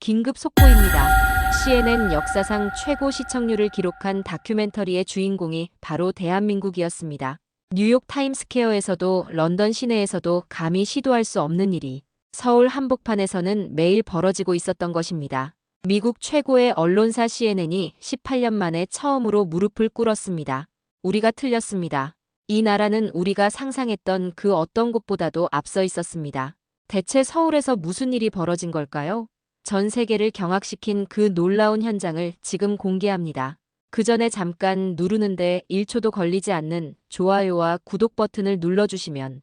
긴급 속보입니다. CNN 역사상 최고 시청률을 기록한 다큐멘터리의 주인공이 바로 대한민국이었습니다. 뉴욕 타임스퀘어에서도 런던 시내에서도 감히 시도할 수 없는 일이 서울 한복판에서는 매일 벌어지고 있었던 것입니다. 미국 최고의 언론사 CNN이 18년 만에 처음으로 무릎을 꿇었습니다. 우리가 틀렸습니다. 이 나라는 우리가 상상했던 그 어떤 곳보다도 앞서 있었습니다. 대체 서울에서 무슨 일이 벌어진 걸까요? 전 세계를 경악시킨 그 놀라운 현장을 지금 공개합니다. 그 전에 잠깐 누르는데 1초도 걸리지 않는 좋아요와 구독 버튼을 눌러주시면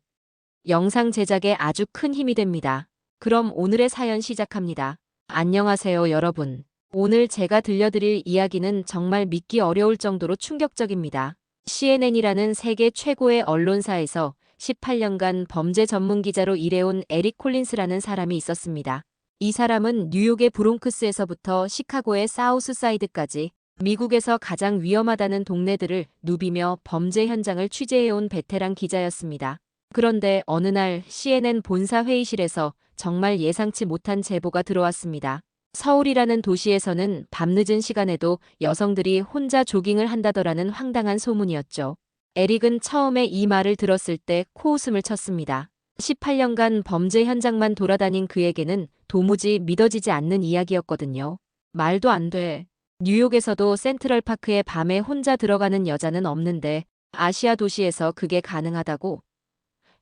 영상 제작에 아주 큰 힘이 됩니다. 그럼 오늘의 사연 시작합니다. 안녕하세요, 여러분. 오늘 제가 들려드릴 이야기는 정말 믿기 어려울 정도로 충격적입니다. CNN이라는 세계 최고의 언론사에서 18년간 범죄 전문 기자로 일해온 에릭 콜린스라는 사람이 있었습니다. 이 사람은 뉴욕의 브롱크스에서부터 시카고의 사우스 사이드까지 미국에서 가장 위험하다는 동네들을 누비며 범죄 현장을 취재해온 베테랑 기자였습니다. 그런데 어느 날 CNN 본사 회의실에서 정말 예상치 못한 제보가 들어왔습니다. 서울이라는 도시에서는 밤늦은 시간에도 여성들이 혼자 조깅을 한다더라는 황당한 소문이었죠. 에릭은 처음에 이 말을 들었을 때 코웃음을 쳤습니다. 18년간 범죄 현장만 돌아다닌 그에게는 도무지 믿어지지 않는 이야기였거든요. 말도 안 돼. 뉴욕에서도 센트럴파크에 밤에 혼자 들어가는 여자는 없는데 아시아 도시에서 그게 가능하다고?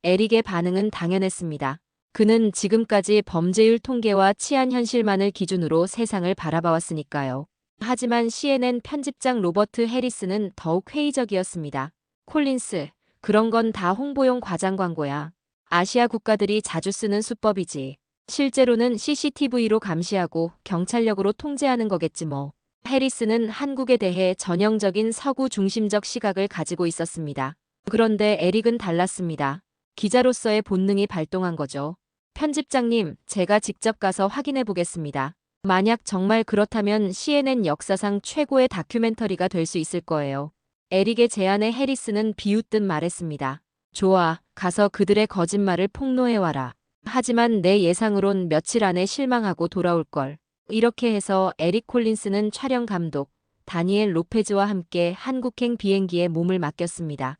에릭의 반응은 당연했습니다. 그는 지금까지 범죄율 통계와 치안 현실만을 기준으로 세상을 바라봐왔으니까요. 하지만 CNN 편집장 로버트 해리스는 더욱 회의적이었습니다. 콜린스, 그런 건 다 홍보용 과장 광고야. 아시아 국가들이 자주 쓰는 수법이지. 실제로는 CCTV로 감시하고 경찰력으로 통제하는 거겠지 뭐. 해리스는 한국에 대해 전형적인 서구 중심적 시각을 가지고 있었습니다. 그런데 에릭은 달랐습니다. 기자로서의 본능이 발동한 거죠. 편집장님, 제가 직접 가서 확인해 보겠습니다. 만약 정말 그렇다면 CNN 역사상 최고의 다큐멘터리가 될 수 있을 거예요. 에릭의 제안에 해리스는 비웃듯 말했습니다. 좋아, 가서 그들의 거짓말을 폭로해와라. 하지만 내 예상으론 며칠 안에 실망하고 돌아올걸. 이렇게 해서 에릭 콜린스는 촬영 감독, 다니엘 로페즈와 함께 한국행 비행기에 몸을 맡겼습니다.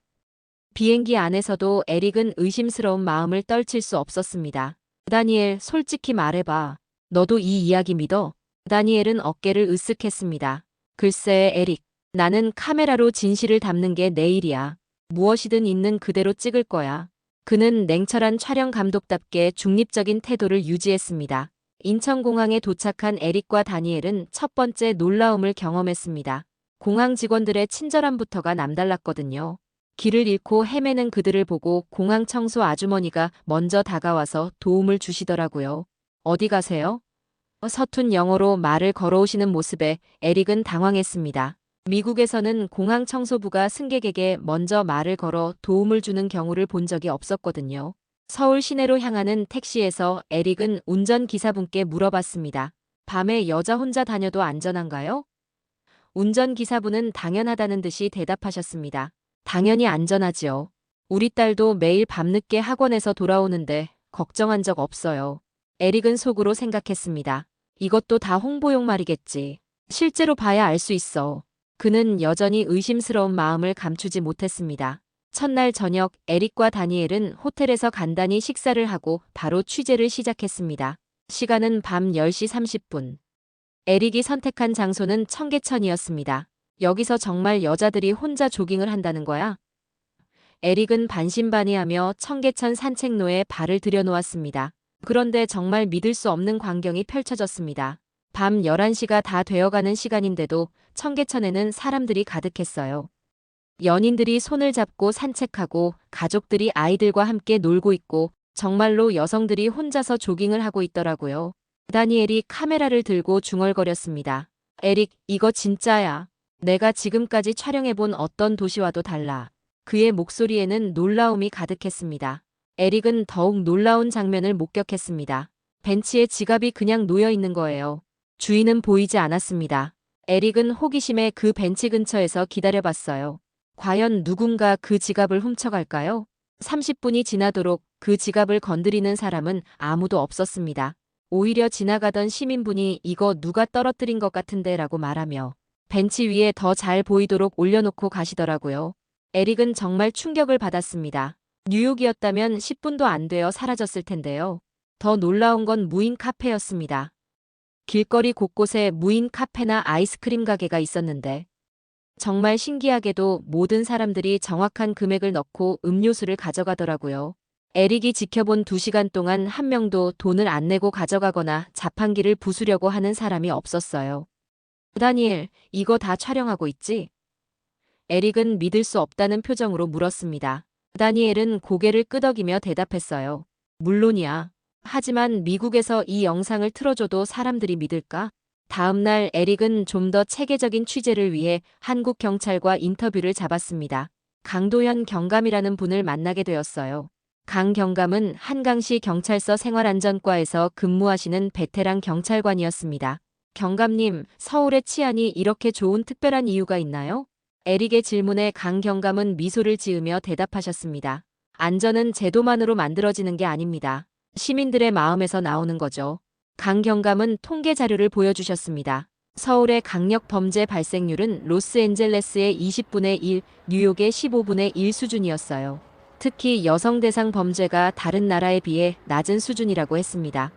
비행기 안에서도 에릭은 의심스러운 마음을 떨칠 수 없었습니다. 다니엘, 솔직히 말해봐. 너도 이 이야기 믿어? 다니엘은 어깨를 으쓱했습니다. 글쎄, 에릭. 나는 카메라로 진실을 담는 게 내 일이야. 무엇이든 있는 그대로 찍을 거야. 그는 냉철한 촬영 감독답게 중립적인 태도를 유지했습니다. 인천공항에 도착한 에릭과 다니엘은 첫 번째 놀라움을 경험했습니다. 공항 직원들의 친절함부터가 남달랐거든요. 길을 잃고 헤매는 그들을 보고 공항 청소 아주머니가 먼저 다가와서 도움을 주시더라고요. 어디 가세요? 서툰 영어로 말을 걸어오시는 모습에 에릭은 당황했습니다. 미국에서는 공항 청소부가 승객에게 먼저 말을 걸어 도움을 주는 경우를 본 적이 없었거든요. 서울 시내로 향하는 택시에서 에릭은 운전기사분께 물어봤습니다. 밤에 여자 혼자 다녀도 안전한가요? 운전기사분은 당연하다는 듯이 대답하셨습니다. 당연히 안전하지요. 우리 딸도 매일 밤늦게 학원에서 돌아오는데 걱정한 적 없어요. 에릭은 속으로 생각했습니다. 이것도 다 홍보용 말이겠지. 실제로 봐야 알 수 있어. 그는 여전히 의심스러운 마음을 감추지 못했습니다. 첫날 저녁 에릭과 다니엘은 호텔에서 간단히 식사를 하고 바로 취재를 시작했습니다. 시간은 밤 10시 30분. 에릭이 선택한 장소는 청계천이었습니다. 여기서 정말 여자들이 혼자 조깅을 한다는 거야? 에릭은 반신반의하며 청계천 산책로에 발을 들여놓았습니다. 그런데 정말 믿을 수 없는 광경이 펼쳐졌습니다. 밤 11시가 다 되어가는 시간인데도 청계천에는 사람들이 가득했어요. 연인들이 손을 잡고 산책하고 가족들이 아이들과 함께 놀고 있고 정말로 여성들이 혼자서 조깅을 하고 있더라고요. 다니엘이 카메라를 들고 중얼거렸습니다. 에릭, 이거 진짜야. 내가 지금까지 촬영해본 어떤 도시와도 달라. 그의 목소리에는 놀라움이 가득했습니다. 에릭은 더욱 놀라운 장면을 목격했습니다. 벤치에 지갑이 그냥 놓여 있는 거예요. 주인은 보이지 않았습니다. 에릭은 호기심에 그 벤치 근처에서 기다려봤어요. 과연 누군가 그 지갑을 훔쳐갈까요? 30분이 지나도록 그 지갑을 건드리는 사람은 아무도 없었습니다. 오히려 지나가던 시민분이 이거 누가 떨어뜨린 것 같은데 라고 말하며 벤치 위에 더 잘 보이도록 올려놓고 가시더라고요. 에릭은 정말 충격을 받았습니다. 뉴욕이었다면 10분도 안 되어 사라졌을 텐데요. 더 놀라운 건 무인 카페였습니다. 길거리 곳곳에 무인 카페나 아이스크림 가게가 있었는데 정말 신기하게도 모든 사람들이 정확한 금액을 넣고 음료수를 가져가더라고요. 에릭이 지켜본 두 시간 동안 한 명도 돈을 안 내고 가져가거나 자판기를 부수려고 하는 사람이 없었어요. 다니엘, 이거 다 촬영하고 있지? 에릭은 믿을 수 없다는 표정으로 물었습니다. 다니엘은 고개를 끄덕이며 대답했어요. 물론이야. 하지만 미국에서 이 영상을 틀어줘도 사람들이 믿을까? 다음 날 에릭은 좀 더 체계적인 취재를 위해 한국 경찰과 인터뷰를 잡았습니다. 강도현 경감이라는 분을 만나게 되었어요. 강 경감은 한강시 경찰서 생활안전과에서 근무하시는 베테랑 경찰관이었습니다. 경감님, 서울의 치안이 이렇게 좋은 특별한 이유가 있나요? 에릭의 질문에 강 경감은 미소를 지으며 대답하셨습니다. 안전은 제도만으로 만들어지는 게 아닙니다. 시민들의 마음에서 나오는 거죠. 강 경감은 통계 자료를 보여주셨습니다. 서울의 강력 범죄 발생률은 로스앤젤레스의 20분의 1, 뉴욕의 15분의 1 수준이었어요. 특히 여성 대상 범죄가 다른 나라에 비해 낮은 수준이라고 했습니다.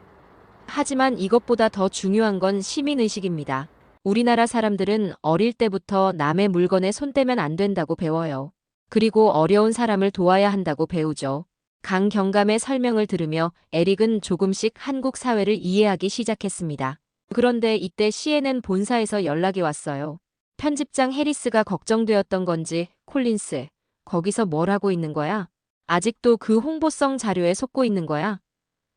하지만 이것보다 더 중요한 건 시민의식입니다. 우리나라 사람들은 어릴 때부터 남의 물건에 손 떼면 안 된다고 배워요. 그리고 어려운 사람을 도와야 한다고 배우죠. 강 경감의 설명을 들으며 에릭은 조금씩 한국 사회를 이해하기 시작했습니다. 그런데 이때 CNN 본사에서 연락이 왔어요. 편집장 해리스가 걱정되었던 건지 콜린스, 거기서 뭘 하고 있는 거야? 아직도 그 홍보성 자료에 속고 있는 거야?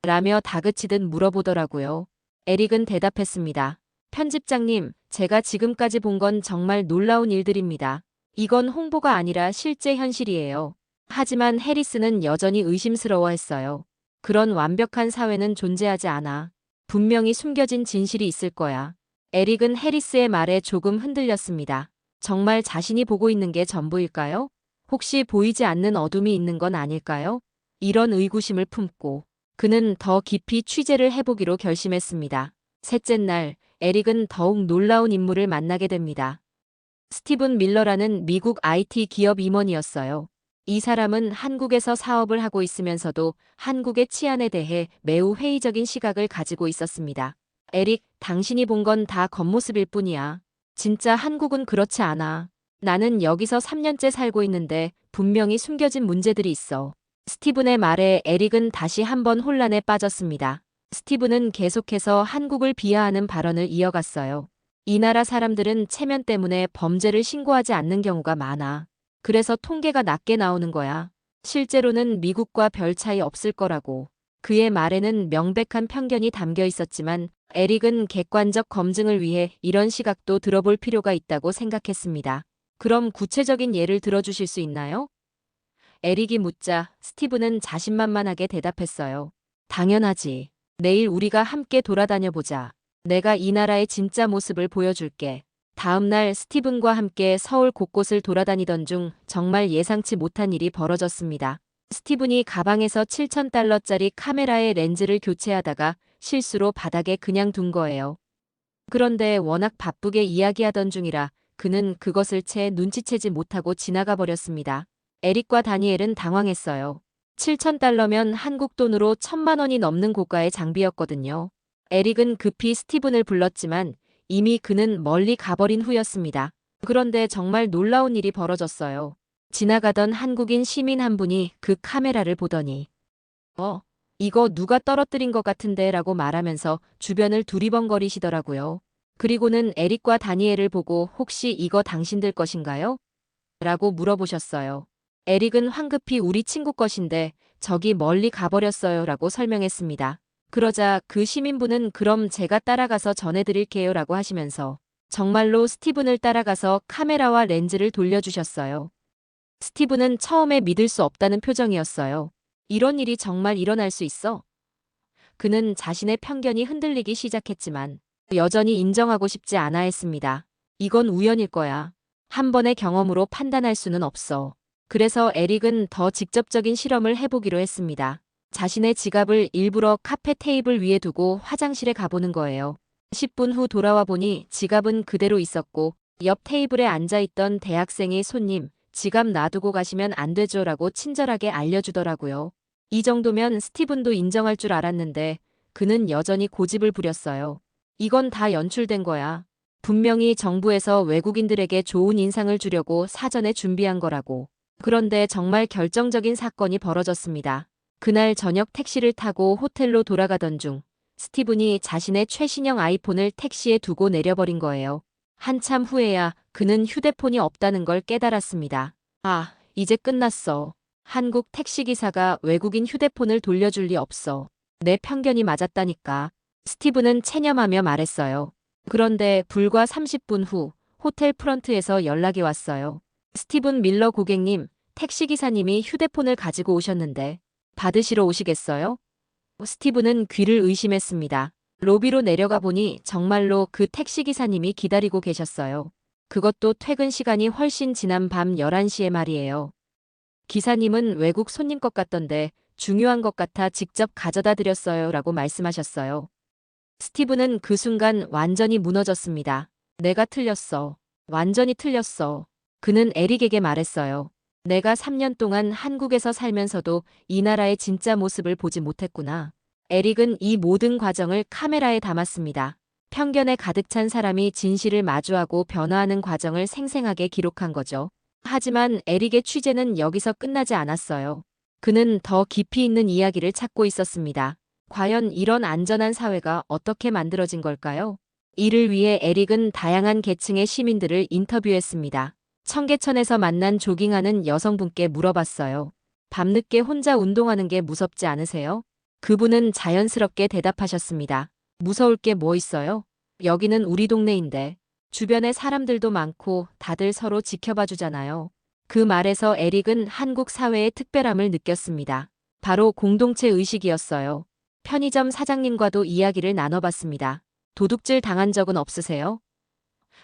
라며 다그치듯 물어보더라고요. 에릭은 대답했습니다. 편집장님, 제가 지금까지 본 건 정말 놀라운 일들입니다. 이건 홍보가 아니라 실제 현실이에요. 하지만 해리스는 여전히 의심스러워했어요. 그런 완벽한 사회는 존재하지 않아. 분명히 숨겨진 진실이 있을 거야. 에릭은 해리스의 말에 조금 흔들렸습니다. 정말 자신이 보고 있는 게 전부일까요? 혹시 보이지 않는 어둠이 있는 건 아닐까요? 이런 의구심을 품고 그는 더 깊이 취재를 해보기로 결심했습니다. 셋째 날, 에릭은 더욱 놀라운 인물을 만나게 됩니다. 스티븐 밀러라는 미국 IT 기업 임원이었어요. 이 사람은 한국에서 사업을 하고 있으면서도 한국의 치안에 대해 매우 회의적인 시각을 가지고 있었습니다. 에릭, 당신이 본 건 다 겉모습일 뿐이야. 진짜 한국은 그렇지 않아. 나는 여기서 3년째 살고 있는데 분명히 숨겨진 문제들이 있어. 스티븐의 말에 에릭은 다시 한번 혼란에 빠졌습니다. 스티븐은 계속해서 한국을 비하하는 발언을 이어갔어요. 이 나라 사람들은 체면 때문에 범죄를 신고하지 않는 경우가 많아. 그래서 통계가 낮게 나오는 거야. 실제로는 미국과 별 차이 없을 거라고. 그의 말에는 명백한 편견이 담겨 있었지만 에릭은 객관적 검증을 위해 이런 시각도 들어볼 필요가 있다고 생각했습니다. 그럼 구체적인 예를 들어주실 수 있나요? 에릭이 묻자 스티브는 자신만만하게 대답했어요. 당연하지. 내일 우리가 함께 돌아다녀 보자. 내가 이 나라의 진짜 모습을 보여줄게. 다음 날 스티븐과 함께 서울 곳곳을 돌아다니던 중 정말 예상치 못한 일이 벌어졌습니다. 스티븐이 가방에서 7,000달러짜리 카메라의 렌즈를 교체하다가 실수로 바닥에 그냥 둔 거예요. 그런데 워낙 바쁘게 이야기하던 중이라 그는 그것을 채 눈치채지 못하고 지나가 버렸습니다. 에릭과 다니엘은 당황했어요. 7,000달러면 한국 돈으로 천만 원이 넘는 고가의 장비였거든요. 에릭은 급히 스티븐을 불렀지만 이미 그는 멀리 가버린 후였습니다. 그런데 정말 놀라운 일이 벌어졌어요. 지나가던 한국인 시민 한 분이 그 카메라를 보더니 어, 이거 누가 떨어뜨린 것 같은데 라고 말하면서 주변을 두리번거리시더라고요. 그리고는 에릭과 다니엘을 보고 혹시 이거 당신들 것인가요? 라고 물어보셨어요. 에릭은 황급히 우리 친구 것인데 저기 멀리 가버렸어요 라고 설명했습니다. 그러자 그 시민분은 그럼 제가 따라가서 전해드릴게요 라고 하시면서 정말로 스티븐을 따라가서 카메라와 렌즈를 돌려주셨어요. 스티븐은 처음에 믿을 수 없다는 표정이었어요. 이런 일이 정말 일어날 수 있어? 그는 자신의 편견이 흔들리기 시작했지만 여전히 인정하고 싶지 않아 했습니다. 이건 우연일 거야. 한 번의 경험으로 판단할 수는 없어. 그래서 에릭은 더 직접적인 실험을 해보기로 했습니다. 자신의 지갑을 일부러 카페 테이블 위에 두고 화장실에 가보는 거예요. 10분 후 돌아와 보니 지갑은 그대로 있었고 옆 테이블에 앉아있던 대학생이 손님, 지갑 놔두고 가시면 안 되죠 라고 친절하게 알려주더라고요. 이 정도면 스티븐도 인정할 줄 알았는데 그는 여전히 고집을 부렸어요. 이건 다 연출된 거야. 분명히 정부에서 외국인들에게 좋은 인상을 주려고 사전에 준비한 거라고. 그런데 정말 결정적인 사건이 벌어졌습니다. 그날 저녁 택시를 타고 호텔로 돌아가던 중 스티븐이 자신의 최신형 아이폰을 택시에 두고 내려버린 거예요. 한참 후에야 그는 휴대폰이 없다는 걸 깨달았습니다. 아, 이제 끝났어. 한국 택시기사가 외국인 휴대폰을 돌려줄 리 없어. 내 편견이 맞았다니까. 스티븐은 체념하며 말했어요. 그런데 불과 30분 후 호텔 프런트에서 연락이 왔어요. 스티븐 밀러 고객님, 택시기사님이 휴대폰을 가지고 오셨는데 받으시러 오시겠어요? 스티븐은 귀를 의심했습니다. 로비로 내려가 보니 정말로 그 택시기사님이 기다리고 계셨어요. 그것도 퇴근 시간이 훨씬 지난 밤 11시에 말이에요. 기사님은 외국 손님 것 같던데 중요한 것 같아 직접 가져다 드렸어요 라고 말씀하셨어요. 스티븐은 그 순간 완전히 무너졌습니다. 내가 틀렸어. 완전히 틀렸어. 그는 에릭에게 말했어요. 내가 3년 동안 한국에서 살면서도 이 나라의 진짜 모습을 보지 못했구나. 에릭은 이 모든 과정을 카메라에 담았습니다. 편견에 가득 찬 사람이 진실을 마주하고 변화하는 과정을 생생하게 기록한 거죠. 하지만 에릭의 취재는 여기서 끝나지 않았어요. 그는 더 깊이 있는 이야기를 찾고 있었습니다. 과연 이런 안전한 사회가 어떻게 만들어진 걸까요? 이를 위해 에릭은 다양한 계층의 시민들을 인터뷰했습니다. 청계천에서 만난 조깅하는 여성분께 물어봤어요. 밤늦게 혼자 운동하는 게 무섭지 않으세요? 그분은 자연스럽게 대답하셨습니다. 무서울 게 뭐 있어요? 여기는 우리 동네인데. 주변에 사람들도 많고 다들 서로 지켜봐 주잖아요. 그 말에서 에릭은 한국 사회의 특별함을 느꼈습니다. 바로 공동체 의식이었어요. 편의점 사장님과도 이야기를 나눠봤습니다. 도둑질 당한 적은 없으세요?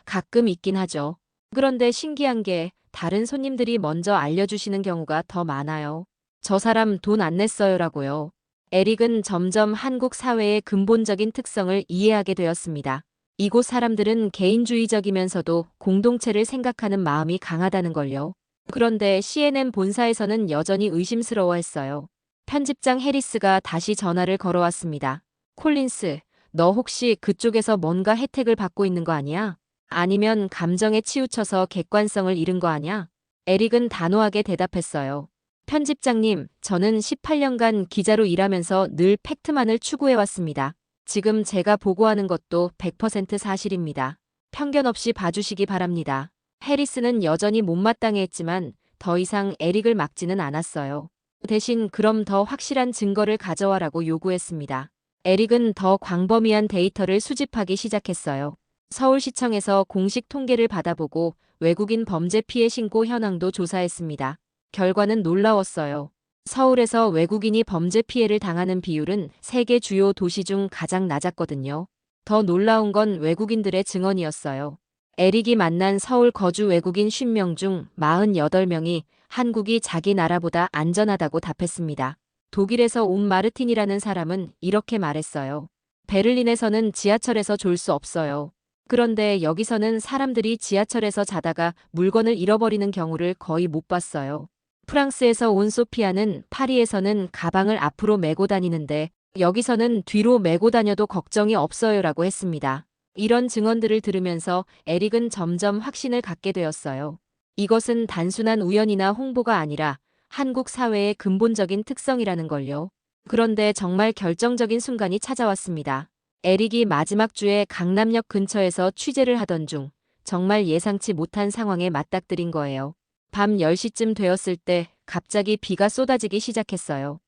가끔 있긴 하죠. 그런데 신기한 게 다른 손님들이 먼저 알려주시는 경우가 더 많아요. 저 사람 돈 안 냈어요라고요. 에릭은 점점 한국 사회의 근본적인 특성을 이해하게 되었습니다. 이곳 사람들은 개인주의적이면서도 공동체를 생각하는 마음이 강하다는 걸요. 그런데 CNN 본사에서는 여전히 의심스러워했어요. 편집장 해리스가 다시 전화를 걸어왔습니다. 콜린스, 너 혹시 그쪽에서 뭔가 혜택을 받고 있는 거 아니야? 아니면 감정에 치우쳐서 객관성을 잃은 거 아냐? 에릭은 단호하게 대답했어요. 편집장님, 저는 18년간 기자로 일하면서 늘 팩트만을 추구해왔습니다. 지금 제가 보고하는 것도 100% 사실입니다. 편견 없이 봐주시기 바랍니다. 해리스는 여전히 못마땅해 했지만 더 이상 에릭을 막지는 않았어요. 대신 그럼 더 확실한 증거를 가져와라고 요구했습니다. 에릭은 더 광범위한 데이터를 수집하기 시작했어요. 서울시청에서 공식 통계를 받아보고 외국인 범죄 피해 신고 현황도 조사했습니다. 결과는 놀라웠어요. 서울에서 외국인이 범죄 피해를 당하는 비율은 세계 주요 도시 중 가장 낮았거든요. 더 놀라운 건 외국인들의 증언이었어요. 에릭이 만난 서울 거주 외국인 50명 중 48명이 한국이 자기 나라보다 안전하다고 답했습니다. 독일에서 온 마르틴이라는 사람은 이렇게 말했어요. 베를린에서는 지하철에서 졸 수 없어요. 그런데 여기서는 사람들이 지하철에서 자다가 물건을 잃어버리는 경우를 거의 못 봤어요. 프랑스에서 온 소피아는 파리에서는 가방을 앞으로 메고 다니는데 여기서는 뒤로 메고 다녀도 걱정이 없어요라고 했습니다. 이런 증언들을 들으면서 에릭은 점점 확신을 갖게 되었어요. 이것은 단순한 우연이나 홍보가 아니라 한국 사회의 근본적인 특성이라는 걸요. 그런데 정말 결정적인 순간이 찾아왔습니다. 에릭이 마지막 주에 강남역 근처에서 취재를 하던 중 정말 예상치 못한 상황에 맞닥뜨린 거예요. 밤 10시쯤 되었을 때 갑자기 비가 쏟아지기 시작했어요.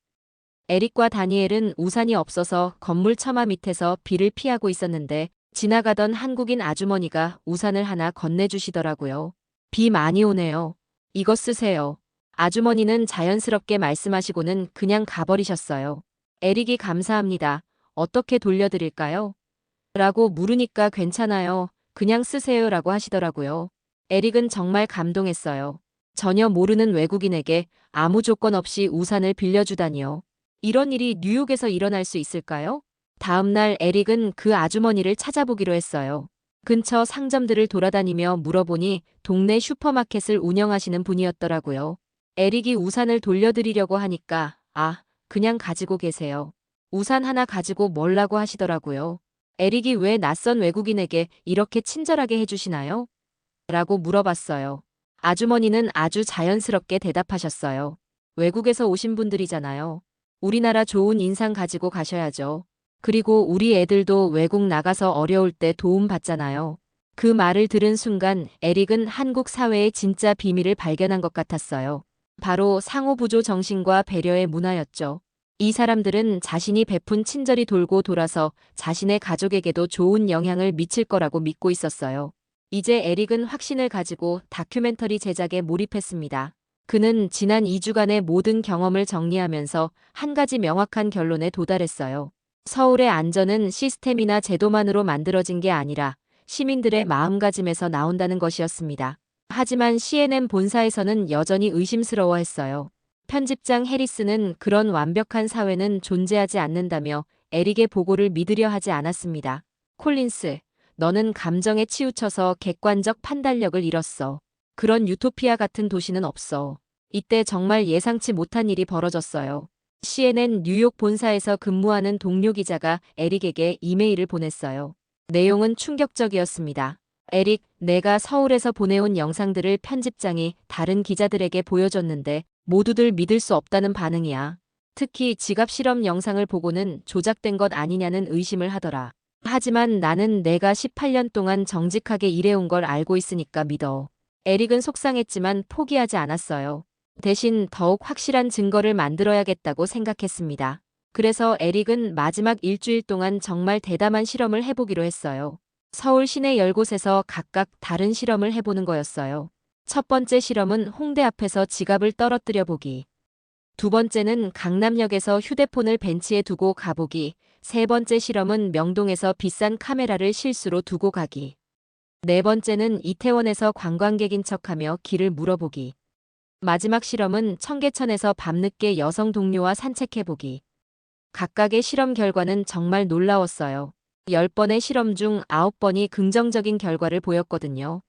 에릭과 다니엘은 우산이 없어서 건물 처마 밑에서 비를 피하고 있었는데 지나가던 한국인 아주머니가 우산을 하나 건네주시더라고요. 비 많이 오네요. 이거 쓰세요. 아주머니는 자연스럽게 말씀하시고는 그냥 가버리셨어요. 에릭이 감사합니다. 어떻게 돌려드릴까요? 라고 물으니까 괜찮아요. 그냥 쓰세요. 라고 하시더라고요. 에릭은 정말 감동했어요. 전혀 모르는 외국인에게 아무 조건 없이 우산을 빌려주다니요. 이런 일이 뉴욕에서 일어날 수 있을까요? 다음 날 에릭은 그 아주머니를 찾아보기로 했어요. 근처 상점들을 돌아다니며 물어보니 동네 슈퍼마켓을 운영하시는 분이었더라고요. 에릭이 우산을 돌려드리려고 하니까 아, 그냥 가지고 계세요. 우산 하나 가지고 뭘라고 하시더라고요. 에릭이 왜 낯선 외국인에게 이렇게 친절하게 해주시나요? 라고 물어봤어요. 아주머니는 아주 자연스럽게 대답하셨어요. 외국에서 오신 분들이잖아요. 우리나라 좋은 인상 가지고 가셔야죠. 그리고 우리 애들도 외국 나가서 어려울 때 도움 받잖아요. 그 말을 들은 순간 에릭은 한국 사회의 진짜 비밀을 발견한 것 같았어요. 바로 상호부조 정신과 배려의 문화였죠. 이 사람들은 자신이 베푼 친절이 돌고 돌아서 자신의 가족에게도 좋은 영향을 미칠 거라고 믿고 있었어요. 이제 에릭은 확신을 가지고 다큐멘터리 제작에 몰입했습니다. 그는 지난 2주간의 모든 경험을 정리하면서 한 가지 명확한 결론에 도달했어요. 서울의 안전은 시스템이나 제도만으로 만들어진 게 아니라 시민들의 마음가짐에서 나온다는 것이었습니다. 하지만 CNN 본사에서는 여전히 의심스러워했어요. 편집장 해리스는 그런 완벽한 사회는 존재하지 않는다며 에릭의 보고를 믿으려 하지 않았습니다. 콜린스, 너는 감정에 치우쳐서 객관적 판단력을 잃었어. 그런 유토피아 같은 도시는 없어. 이때 정말 예상치 못한 일이 벌어졌어요. CNN 뉴욕 본사에서 근무하는 동료 기자가 에릭에게 이메일을 보냈어요. 내용은 충격적이었습니다. 에릭, 내가 서울에서 보내온 영상들을 편집장이 다른 기자들에게 보여줬는데 모두들 믿을 수 없다는 반응이야. 특히 지갑 실험 영상을 보고는 조작된 것 아니냐는 의심을 하더라. 하지만 나는 내가 18년 동안 정직하게 일해온 걸 알고 있으니까 믿어. 에릭은 속상했지만 포기하지 않았어요. 대신 더욱 확실한 증거를 만들어야겠다고 생각했습니다. 그래서 에릭은 마지막 일주일 동안 정말 대담한 실험을 해보기로 했어요. 서울 시내 10곳에서 각각 다른 실험을 해보는 거였어요. 첫 번째 실험은 홍대 앞에서 지갑을 떨어뜨려 보기. 두 번째는 강남역에서 휴대폰을 벤치에 두고 가보기. 세 번째 실험은 명동에서 비싼 카메라를 실수로 두고 가기. 네 번째는 이태원에서 관광객인 척하며 길을 물어보기. 마지막 실험은 청계천에서 밤늦게 여성 동료와 산책해보기. 각각의 실험 결과는 정말 놀라웠어요. 10번의 실험 중 9번이 긍정적인 결과를 보였거든요.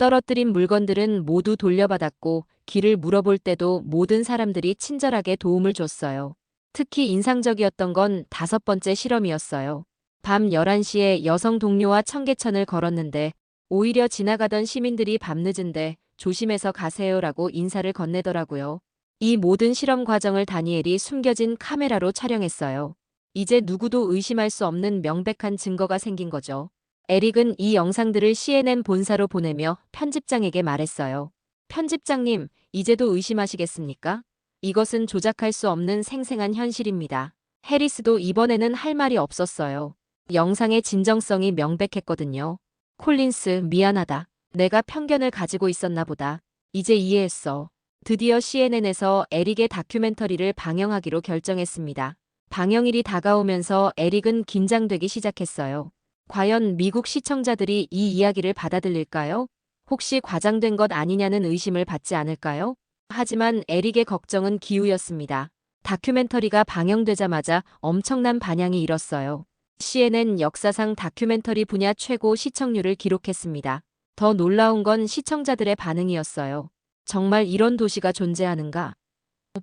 떨어뜨린 물건들은 모두 돌려받았고 길을 물어볼 때도 모든 사람들이 친절하게 도움을 줬어요. 특히 인상적이었던 건 다섯 번째 실험이었어요. 밤 11시에 여성 동료와 청계천을 걸었는데 오히려 지나가던 시민들이 밤늦은데 조심해서 가세요라고 인사를 건네더라고요. 이 모든 실험 과정을 다니엘이 숨겨진 카메라로 촬영했어요. 이제 누구도 의심할 수 없는 명백한 증거가 생긴 거죠. 에릭은 이 영상들을 CNN 본사로 보내며 편집장에게 말했어요. 편집장님, 이제도 의심하시겠습니까? 이것은 조작할 수 없는 생생한 현실입니다. 해리스도 이번에는 할 말이 없었어요. 영상의 진정성이 명백했거든요. 콜린스, 미안하다. 내가 편견을 가지고 있었나 보다. 이제 이해했어. 드디어 CNN에서 에릭의 다큐멘터리를 방영하기로 결정했습니다. 방영일이 다가오면서 에릭은 긴장되기 시작했어요. 과연 미국 시청자들이 이 이야기를 받아들일까요? 혹시 과장된 것 아니냐는 의심을 받지 않을까요? 하지만 에릭의 걱정은 기우였습니다. 다큐멘터리가 방영되자마자 엄청난 반향이 일었어요. CNN 역사상 다큐멘터리 분야 최고 시청률을 기록했습니다. 더 놀라운 건 시청자들의 반응이었어요. 정말 이런 도시가 존재하는가?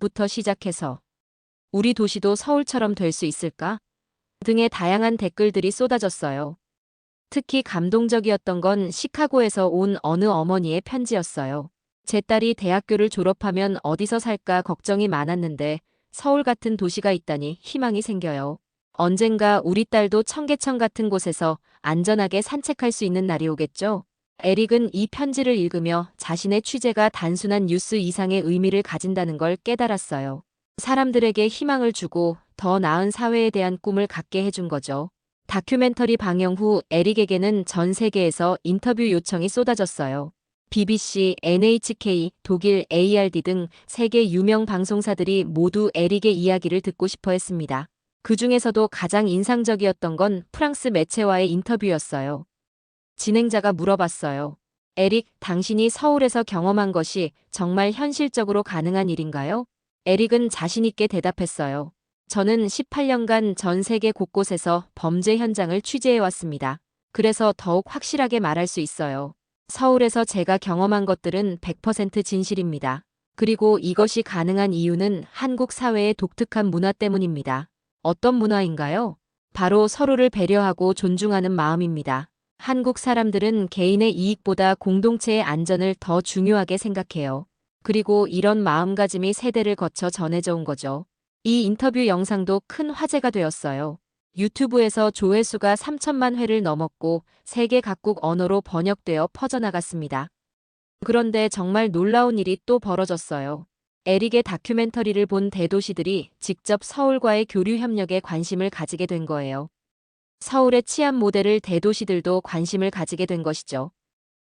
부터 시작해서 우리 도시도 서울처럼 될 수 있을까? 등의 다양한 댓글들이 쏟아졌어요. 특히 감동적이었던 건 시카고에서 온 어느 어머니의 편지였어요. 제 딸이 대학교를 졸업하면 어디서 살까 걱정이 많았는데 서울 같은 도시가 있다니 희망이 생겨요. 언젠가 우리 딸도 청계천 같은 곳에서 안전하게 산책할 수 있는 날이 오겠죠? 에릭은 이 편지를 읽으며 자신의 취재가 단순한 뉴스 이상의 의미를 가진다는 걸 깨달았어요. 사람들에게 희망을 주고 더 나은 사회에 대한 꿈을 갖게 해준 거죠. 다큐멘터리 방영 후 에릭에게는 전 세계에서 인터뷰 요청이 쏟아졌어요. BBC, NHK, 독일 ARD 등 세계 유명 방송사들이 모두 에릭의 이야기를 듣고 싶어 했습니다. 그 중에서도 가장 인상적이었던 건 프랑스 매체와의 인터뷰였어요. 진행자가 물어봤어요. 에릭, 당신이 서울에서 경험한 것이 정말 현실적으로 가능한 일인가요? 에릭은 자신있게 대답했어요. 저는 18년간 전 세계 곳곳에서 범죄 현장을 취재해 왔습니다. 그래서 더욱 확실하게 말할 수 있어요. 서울에서 제가 경험한 것들은 100% 진실입니다. 그리고 이것이 가능한 이유는 한국 사회의 독특한 문화 때문입니다. 어떤 문화인가요? 바로 서로를 배려하고 존중하는 마음입니다. 한국 사람들은 개인의 이익보다 공동체의 안전을 더 중요하게 생각해요. 그리고 이런 마음가짐이 세대를 거쳐 전해져 온 거죠. 이 인터뷰 영상도 큰 화제가 되었어요. 유튜브에서 조회수가 3천만 회를 넘었고 세계 각국 언어로 번역되어 퍼져나갔습니다. 그런데 정말 놀라운 일이 또 벌어졌어요. 에릭의 다큐멘터리를 본 대도시들이 직접 서울과의 교류 협력에 관심을 가지게 된 거예요. 서울의 치안 모델을 대도시들도 관심을 가지게 된 것이죠.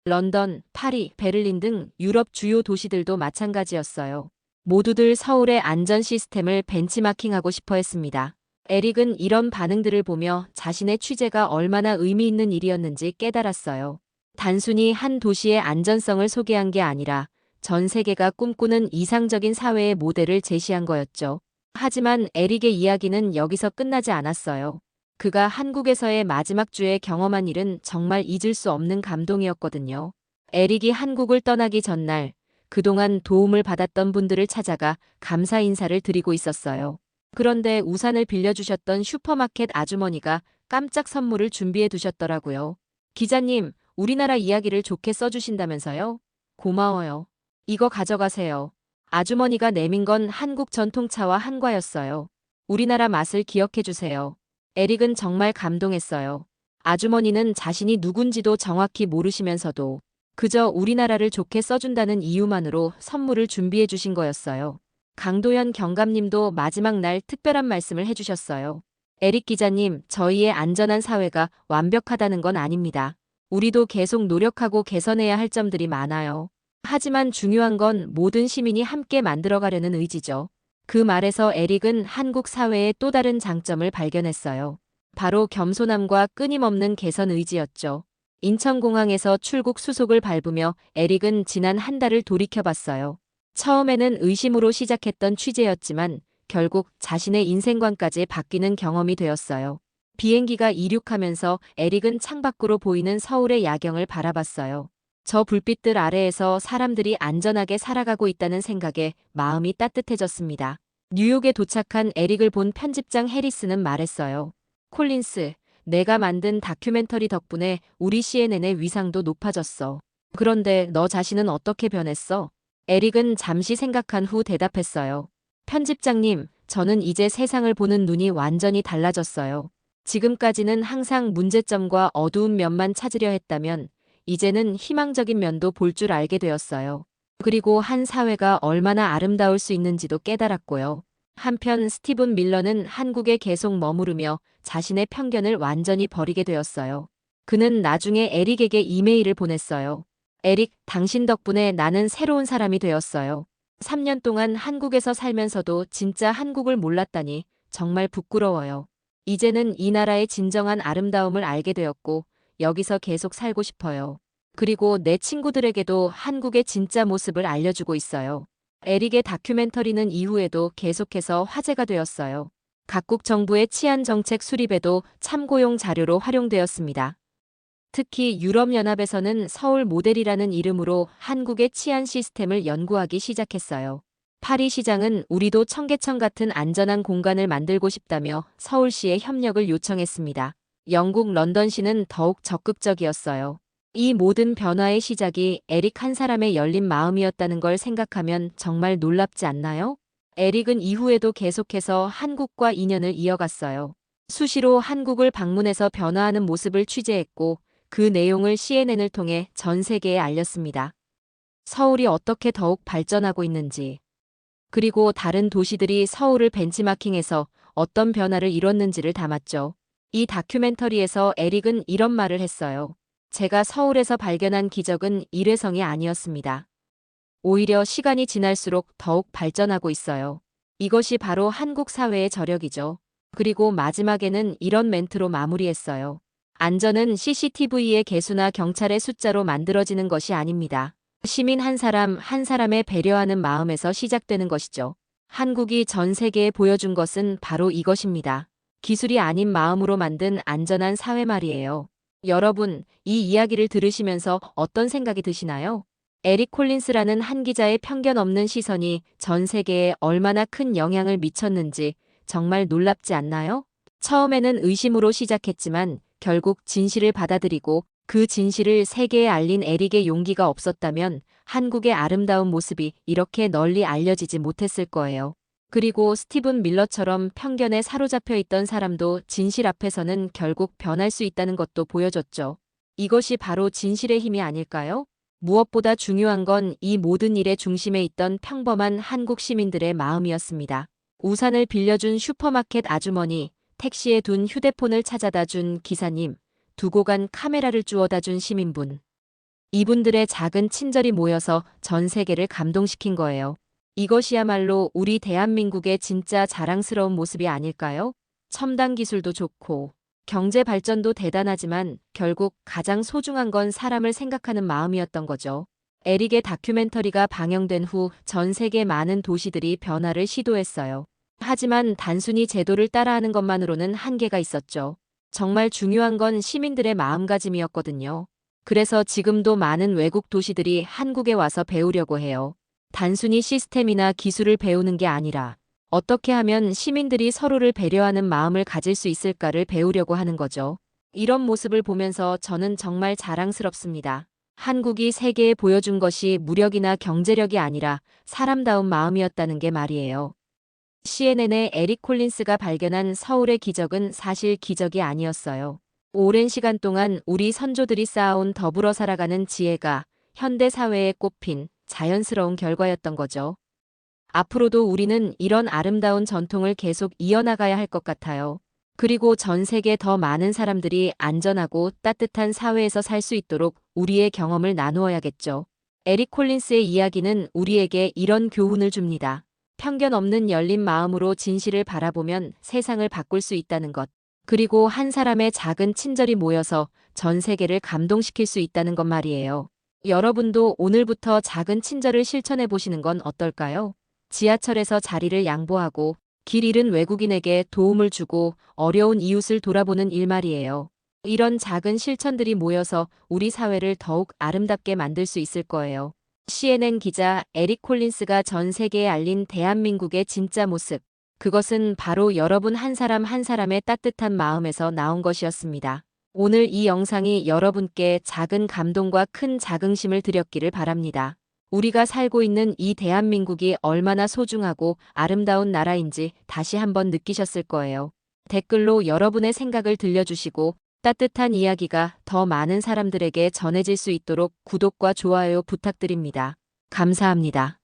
런던, 파리, 베를린 등 유럽 주요 도시들도 마찬가지였어요. 모두들 서울의 안전 시스템을 벤치마킹하고 싶어 했습니다. 에릭은 이런 반응들을 보며 자신의 취재가 얼마나 의미 있는 일이었는지 깨달았어요. 단순히 한 도시의 안전성을 소개한 게 아니라 전 세계가 꿈꾸는 이상적인 사회의 모델을 제시한 거였죠. 하지만 에릭의 이야기는 여기서 끝나지 않았어요. 그가 한국에서의 마지막 주에 경험한 일은 정말 잊을 수 없는 감동이었거든요. 에릭이 한국을 떠나기 전날 그동안 도움을 받았던 분들을 찾아가 감사 인사를 드리고 있었어요. 그런데 우산을 빌려주셨던 슈퍼마켓 아주머니가 깜짝 선물을 준비해 두셨더라고요. 기자님, 우리나라 이야기를 좋게 써주신다면서요? 고마워요. 이거 가져가세요. 아주머니가 내민 건 한국 전통차와 한과였어요. 우리나라 맛을 기억해 주세요. 에릭은 정말 감동했어요. 아주머니는 자신이 누군지도 정확히 모르시면서도 그저 우리나라를 좋게 써준다는 이유만으로 선물을 준비해 주신 거였어요. 강도현 경감님도 마지막 날 특별한 말씀을 해주셨어요. 에릭 기자님, 저희의 안전한 사회가 완벽하다는 건 아닙니다. 우리도 계속 노력하고 개선해야 할 점들이 많아요. 하지만 중요한 건 모든 시민이 함께 만들어가려는 의지죠. 그 말에서 에릭은 한국 사회의 또 다른 장점을 발견했어요. 바로 겸손함과 끊임없는 개선 의지였죠. 인천공항에서 출국 수속을 밟으며 에릭은 지난 한 달을 돌이켜봤어요. 처음에는 의심으로 시작했던 취재였지만 결국 자신의 인생관까지 바뀌는 경험이 되었어요. 비행기가 이륙하면서 에릭은 창밖으로 보이는 서울의 야경을 바라봤어요. 저 불빛들 아래에서 사람들이 안전하게 살아가고 있다는 생각에 마음이 따뜻해졌습니다. 뉴욕에 도착한 에릭을 본 편집장 해리스는 말했어요. 콜린스, 내가 만든 다큐멘터리 덕분에 우리 CNN의 위상도 높아졌어. 그런데 너 자신은 어떻게 변했어? 에릭은 잠시 생각한 후 대답했어요. 편집장님, 저는 이제 세상을 보는 눈이 완전히 달라졌어요. 지금까지는 항상 문제점과 어두운 면만 찾으려 했다면 이제는 희망적인 면도 볼 줄 알게 되었어요. 그리고 한 사회가 얼마나 아름다울 수 있는지도 깨달았고요. 한편 스티븐 밀러는 한국에 계속 머무르며 자신의 편견을 완전히 버리게 되었어요. 그는 나중에 에릭에게 이메일을 보냈어요. 에릭, 당신 덕분에 나는 새로운 사람이 되었어요. 3년 동안 한국에서 살면서도 진짜 한국을 몰랐다니 정말 부끄러워요. 이제는 이 나라의 진정한 아름다움을 알게 되었고 여기서 계속 살고 싶어요. 그리고 내 친구들에게도 한국의 진짜 모습을 알려주고 있어요. 에릭의 다큐멘터리는 이후에도 계속해서 화제가 되었어요. 각국 정부의 치안 정책 수립에도 참고용 자료로 활용되었습니다. 특히 유럽연합에서는 서울 모델이라는 이름으로 한국의 치안 시스템을 연구하기 시작했어요. 파리 시장은 우리도 청계천 같은 안전한 공간을 만들고 싶다며 서울시에 협력을 요청했습니다. 영국 런던시는 더욱 적극적이었어요. 이 모든 변화의 시작이 에릭 한 사람의 열린 마음이었다는 걸 생각하면 정말 놀랍지 않나요? 에릭은 이후에도 계속해서 한국과 인연을 이어갔어요. 수시로 한국을 방문해서 변화하는 모습을 취재했고 그 내용을 CNN을 통해 전 세계에 알렸습니다. 서울이 어떻게 더욱 발전하고 있는지, 그리고 다른 도시들이 서울을 벤치마킹해서 어떤 변화를 이뤘는지를 담았죠. 이 다큐멘터리에서 에릭은 이런 말을 했어요. 제가 서울에서 발견한 기적은 일회성이 아니었습니다. 오히려 시간이 지날수록 더욱 발전하고 있어요. 이것이 바로 한국 사회의 저력이죠. 그리고 마지막에는 이런 멘트로 마무리했어요. 안전은 CCTV의 개수나 경찰의 숫자로 만들어지는 것이 아닙니다. 시민 한 사람 한 사람의 배려하는 마음에서 시작되는 것이죠. 한국이 전 세계에 보여준 것은 바로 이것입니다. 기술이 아닌 마음으로 만든 안전한 사회 말이에요. 여러분, 이 이야기를 들으시면서 어떤 생각이 드시나요? 에릭 콜린스라는 한 기자의 편견 없는 시선이 전 세계에 얼마나 큰 영향을 미쳤는지 정말 놀랍지 않나요? 처음에는 의심으로 시작했지만 결국 진실을 받아들이고 그 진실을 세계에 알린 에릭의 용기가 없었다면 한국의 아름다운 모습이 이렇게 널리 알려지지 못했을 거예요. 그리고 스티븐 밀러처럼 편견에 사로잡혀 있던 사람도 진실 앞에서는 결국 변할 수 있다는 것도 보여줬죠. 이것이 바로 진실의 힘이 아닐까요? 무엇보다 중요한 건 이 모든 일의 중심에 있던 평범한 한국 시민들의 마음이었습니다. 우산을 빌려준 슈퍼마켓 아주머니, 택시에 둔 휴대폰을 찾아다 준 기사님, 두고 간 카메라를 주워다 준 시민분. 이분들의 작은 친절이 모여서 전 세계를 감동시킨 거예요. 이것이야말로 우리 대한민국의 진짜 자랑스러운 모습이 아닐까요? 첨단 기술도 좋고, 경제 발전도 대단하지만 결국 가장 소중한 건 사람을 생각하는 마음이었던 거죠. 에릭의 다큐멘터리가 방영된 후 전 세계 많은 도시들이 변화를 시도했어요. 하지만 단순히 제도를 따라하는 것만으로는 한계가 있었죠. 정말 중요한 건 시민들의 마음가짐이었거든요. 그래서 지금도 많은 외국 도시들이 한국에 와서 배우려고 해요. 단순히 시스템이나 기술을 배우는 게 아니라 어떻게 하면 시민들이 서로를 배려하는 마음을 가질 수 있을까를 배우려고 하는 거죠. 이런 모습을 보면서 저는 정말 자랑스럽습니다. 한국이 세계에 보여준 것이 무력이나 경제력이 아니라 사람다운 마음이었다는 게 말이에요. CNN의 에릭 콜린스가 발견한 서울의 기적은 사실 기적이 아니었어요. 오랜 시간 동안 우리 선조들이 쌓아온 더불어 살아가는 지혜가 현대 사회에 꼽힌 자연스러운 결과였던 거죠. 앞으로도 우리는 이런 아름다운 전통을 계속 이어나가야 할 것 같아요. 그리고 전 세계 더 많은 사람들이 안전하고 따뜻한 사회에서 살 수 있도록 우리의 경험을 나누어야겠죠. 에릭 콜린스의 이야기는 우리에게 이런 교훈을 줍니다. 편견 없는 열린 마음으로 진실을 바라보면 세상을 바꿀 수 있다는 것. 그리고 한 사람의 작은 친절이 모여서 전 세계를 감동시킬 수 있다는 것 말이에요. 여러분도 오늘부터 작은 친절을 실천해 보시는 건 어떨까요? 지하철에서 자리를 양보하고 길 잃은 외국인에게 도움을 주고 어려운 이웃을 돌아보는 일 말이에요. 이런 작은 실천들이 모여서 우리 사회를 더욱 아름답게 만들 수 있을 거예요. CNN 기자 에릭 콜린스가 전 세계에 알린 대한민국의 진짜 모습. 그것은 바로 여러분 한 사람 한 사람의 따뜻한 마음에서 나온 것이었습니다. 오늘 이 영상이 여러분께 작은 감동과 큰 자긍심을 드렸기를 바랍니다. 우리가 살고 있는 이 대한민국이 얼마나 소중하고 아름다운 나라인지 다시 한번 느끼셨을 거예요. 댓글로 여러분의 생각을 들려주시고 따뜻한 이야기가 더 많은 사람들에게 전해질 수 있도록 구독과 좋아요 부탁드립니다. 감사합니다.